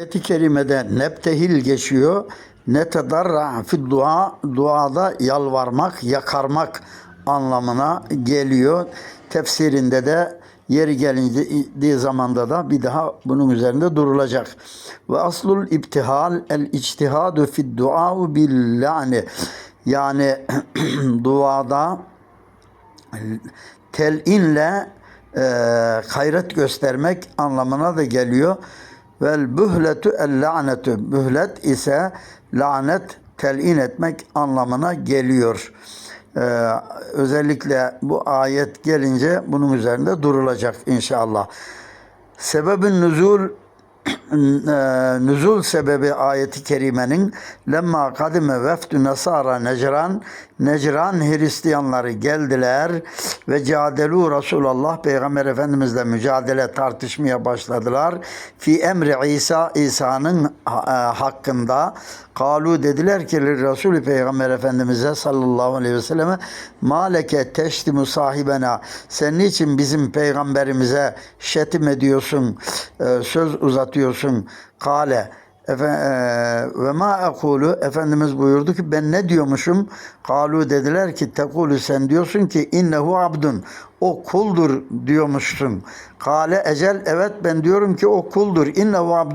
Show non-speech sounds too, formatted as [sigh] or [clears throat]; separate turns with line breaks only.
Ayet-i kerimede nebtehil geçiyor. Ne tedarra fi dua, duada yalvarmak, yakarmak anlamına geliyor. Tefsirinde de yeri gelindiği zamanda da bir daha bunun üzerinde durulacak. Ve aslul ibtihal el içtihadu fi dua bil la'ni. Yani [clears throat] duada telinle e, gayret göstermek anlamına da geliyor. Vel bühletu el lanetu. Bühlet ise lanet telin etmek anlamına geliyor. Ee, özellikle bu ayet gelince bunun üzerinde durulacak inşallah. Sebebin nüzul [clears throat] e, nüzul sebebi ayeti kerimenin lemma kadime vefdü nasara necran necran Hristiyanları geldiler ve cadelu Resulullah Peygamber Efendimizle mücadele tartışmaya başladılar. Fi emri İsa İsa'nın e, hakkında kalu dediler ki Resulü Peygamber Efendimiz'e sallallahu aleyhi ve selleme maleke teştimu sahibena sen niçin bizim peygamberimize şetim ediyorsun e, söz uzatıyorsun kale ve ma ekulu Efendimiz buyurdu ki ben ne diyormuşum? Kalu dediler ki tekulu sen diyorsun ki innehu abdun o kuldur diyormuşsun. Kale ecel evet ben diyorum ki o kuldur. İnnehu abdun